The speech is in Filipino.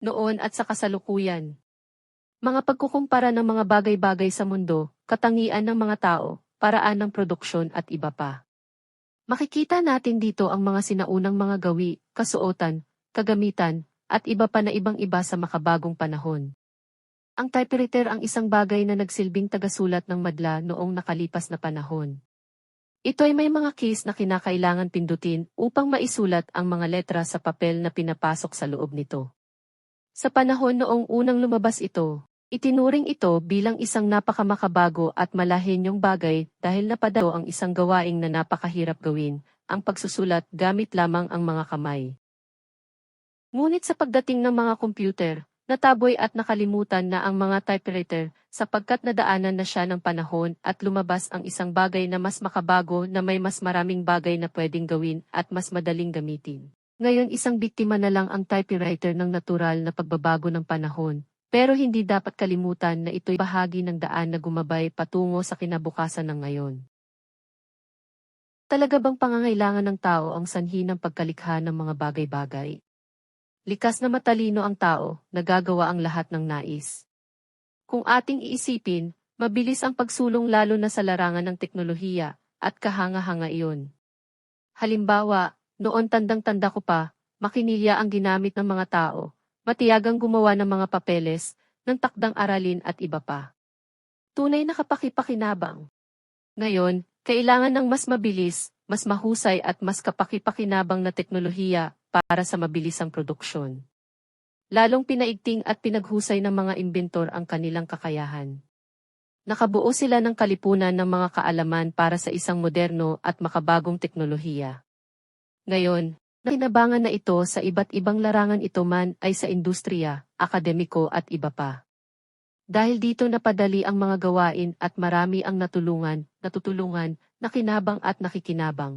noon at sa kasalukuyan. Mga pagkukumpara ng mga bagay-bagay sa mundo, katangian ng mga tao, paraan ng produksyon at iba pa. Makikita natin dito ang mga sinaunang mga gawi, kasuotan, kagamitan, at iba pa na ibang-iba sa makabagong panahon. Ang typewriter ang isang bagay na nagsilbing tagasulat ng madla noong nakalipas na panahon. Ito ay may mga keys na kinakailangan pindutin upang maisulat ang mga letra sa papel na pinapasok sa loob nito. Sa panahon noong unang lumabas ito, itinuring ito bilang isang napakamakabago at malahinyong bagay dahil napadalo ang isang gawaing na napakahirap gawin, ang pagsusulat gamit lamang ang mga kamay. Ngunit sa pagdating ng mga computer, nataboy at nakalimutan na ang mga typewriter sapagkat nadaanan na siya ng panahon at lumabas ang isang bagay na mas makabago na may mas maraming bagay na pwedeng gawin at mas madaling gamitin. Ngayon isang biktima na lang ang typewriter ng natural na pagbabago ng panahon, pero hindi dapat kalimutan na ito'y bahagi ng daan na gumabay patungo sa kinabukasan ng ngayon. Talaga bang pangangailangan ng tao ang sanhi ng pagkalikha ng mga bagay-bagay? Likas na matalino ang tao, nagagawa ang lahat ng nais. Kung ating iisipin, mabilis ang pagsulong lalo na sa larangan ng teknolohiya, at kahanga-hanga iyon. Halimbawa, noon tandang-tanda ko pa, makinilya ang ginamit ng mga tao, matiyagang gumawa ng mga papeles, ng takdang aralin at iba pa. Tunay na kapakipakinabang. Ngayon, kailangan ng mas mabilis, mas mahusay at mas kapakipakinabang na teknolohiya para sa mabilisang produksyon. Lalong pinaigting at pinaghusay ng mga imbentor ang kanilang kakayahan. Nakabuo sila ng kalipunan ng mga kaalaman para sa isang moderno at makabagong teknolohiya. Ngayon, nakinabangan na ito sa iba't ibang larangan ito man ay sa industriya, akademiko at iba pa. Dahil dito napadali ang mga gawain at marami ang natulungan, natutulungan, nakinabang at nakikinabang.